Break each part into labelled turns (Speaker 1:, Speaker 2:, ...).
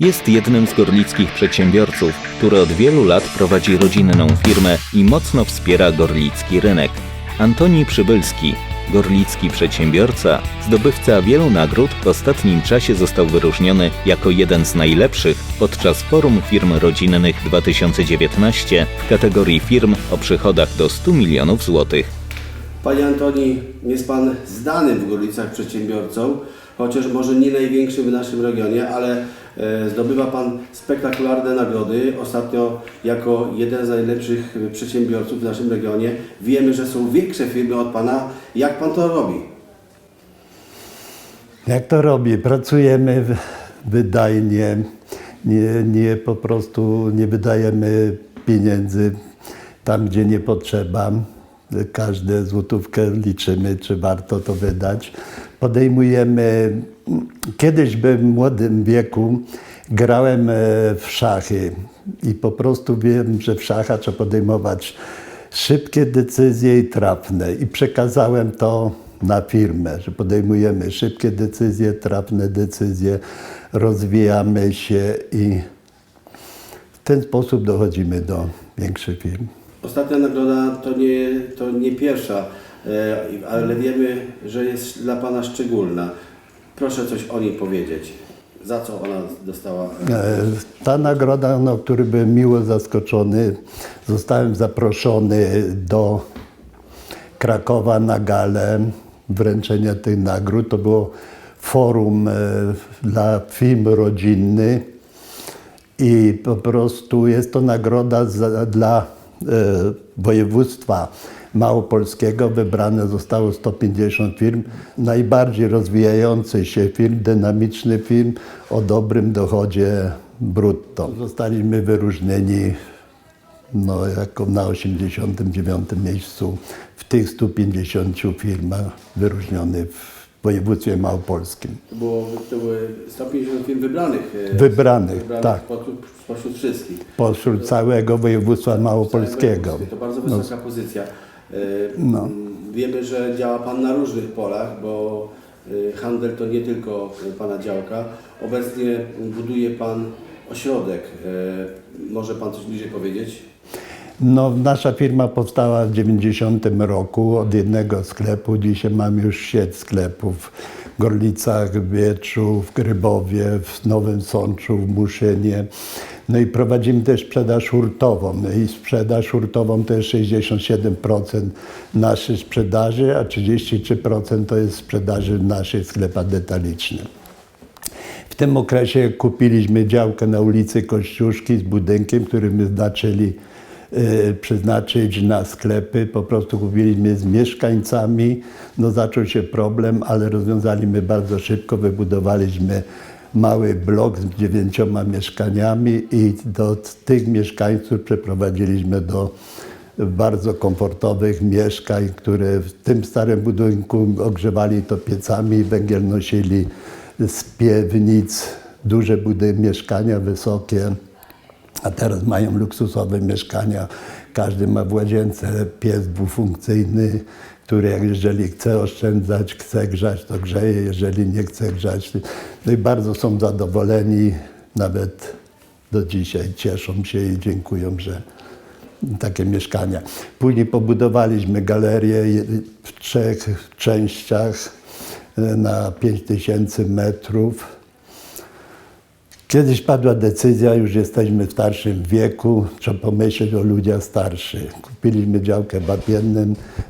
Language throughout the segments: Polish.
Speaker 1: Jest jednym z gorlickich przedsiębiorców, który od wielu lat prowadzi rodzinną firmę i mocno wspiera gorlicki rynek. Antoni Przybylski, gorlicki przedsiębiorca, zdobywca wielu nagród, w ostatnim czasie został wyróżniony jako jeden z najlepszych podczas Forum Firm Rodzinnych 2019 w kategorii firm o przychodach do 100 milionów złotych.
Speaker 2: Panie Antoni, jest Pan znanym w Gorlicach przedsiębiorcą, chociaż może nie największym w naszym regionie, ale zdobywa Pan spektakularne nagrody. Ostatnio jako jeden z najlepszych e, przedsiębiorców w naszym regionie. Wiemy, że są większe firmy od Pana. Jak Pan to robi?
Speaker 3: Jak to robię? Pracujemy wydajnie, nie, nie po prostu nie wydajemy pieniędzy tam, gdzie nie potrzeba. Każde złotówkę liczymy, czy warto to wydać. Podejmujemy, kiedyś byłem w młodym wieku, grałem e, w szachy i po prostu wiem, że w szachach trzeba podejmować szybkie decyzje i trafne. I przekazałem to na firmę, że podejmujemy szybkie decyzje, trafne decyzje, rozwijamy się i w ten sposób dochodzimy do większych firm.
Speaker 2: Ostatnia nagroda to nie, to nie pierwsza, e, ale wiemy, że jest dla Pana szczególna. Proszę coś o niej powiedzieć. Za co ona dostała?
Speaker 3: E, Ta nagroda, no, który byłem miło zaskoczony, zostałem zaproszony do Krakowa na galę wręczenia tych nagród. To było forum e, dla firm rodzinny i po prostu jest to nagroda za, dla województwa małopolskiego. Wybrane zostało 150 firm, najbardziej rozwijających się firm, dynamicznych firm o dobrym dochodzie brutto. Zostaliśmy wyróżnieni no, jako na 89 miejscu w tych 150 firmach wyróżnionych w województwie małopolskim.
Speaker 2: Było, to były 150 firm wybranych. e,
Speaker 3: Wybranych, tak.
Speaker 2: Spośród, spośród wszystkich.
Speaker 3: Pośród całego województwa małopolskiego.
Speaker 2: To bardzo wysoka pozycja. E,
Speaker 3: No.
Speaker 2: Wiemy, że działa Pan na różnych polach, bo e, handel to nie tylko Pana działka. Obecnie buduje Pan ośrodek. Może Pan coś bliżej powiedzieć?
Speaker 3: No, nasza firma powstała w 90 roku od jednego sklepu. Dzisiaj mamy już sieć sklepów w Gorlicach, w Wieczu, w Grybowie, w Nowym Sączu, w Muszynie. No i prowadzimy też sprzedaż hurtową. No I sprzedaż hurtową to jest 67% naszej sprzedaży, a 33% to jest sprzedaży w naszych sklepach detalicznych. W tym okresie kupiliśmy działkę na ulicy Kościuszki z budynkiem, który my znaczyli przeznaczyć na sklepy. Po prostu kupiliśmy z mieszkańcami. No zaczął się problem, ale rozwiązaliśmy bardzo szybko. Wybudowaliśmy mały blok z dziewięcioma mieszkaniami i do tych mieszkańców przeprowadziliśmy do bardzo komfortowych mieszkań, które w tym starym budynku ogrzewali to piecami, węgiel nosili z piwnic, duże budynki, mieszkania wysokie, a teraz mają luksusowe mieszkania. Każdy ma w łazience piec dwufunkcyjny, który jak jeżeli chce oszczędzać, chce grzać, to grzeje, jeżeli nie chce grzać. No i bardzo są zadowoleni, nawet do dzisiaj cieszą się i dziękują, że takie mieszkania. Później pobudowaliśmy galerię w trzech częściach na 5000 metrów. Kiedyś padła decyzja, już jesteśmy w starszym wieku, trzeba pomyśleć o ludziach starszych. Kupiliśmy działkę w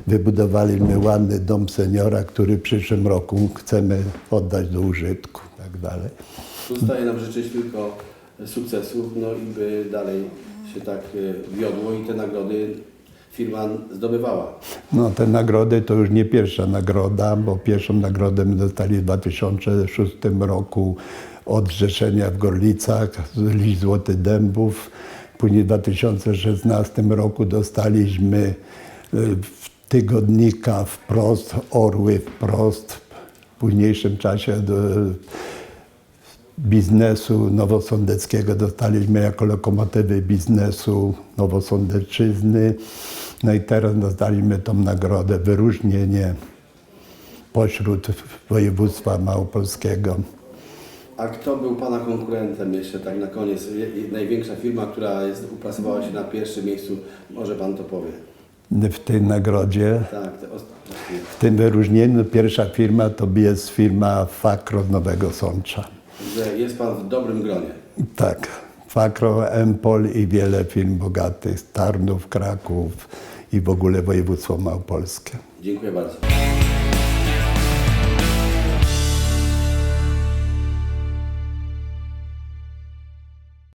Speaker 3: wybudowaliśmy ładny dom seniora, który w przyszłym roku chcemy oddać do użytku i tak dalej.
Speaker 2: Pozostaje nam życzyć tylko sukcesów, no i by dalej się tak e, wiodło i te nagrody firma zdobywała.
Speaker 3: No te nagrody to już nie pierwsza nagroda, bo pierwszą nagrodę my dostali w 2006 roku od Zrzeszenia w Gorlicach, Liść Złoty Dębów. Później w 2016 roku dostaliśmy y, w tygodnika wprost, Orły wprost. W późniejszym czasie do, biznesu nowosądeckiego dostaliśmy jako lokomotywy biznesu Nowosądeczyzny. No i teraz dostaliśmy tą nagrodę, wyróżnienie pośród województwa małopolskiego.
Speaker 2: A kto był Pana konkurentem jeszcze tak na koniec? Największa firma, która jest, uplasowała się na pierwszym miejscu, może Pan to powie.
Speaker 3: W tej nagrodzie,
Speaker 2: Tak,
Speaker 3: w tym wyróżnieniu pierwsza firma to jest firma Fakro Nowego Sącza.
Speaker 2: Że jest Pan w dobrym gronie.
Speaker 3: Tak, Fakro, Empol i wiele firm bogatych, Tarnów, Kraków i w ogóle województwo małopolskie.
Speaker 2: Dziękuję bardzo.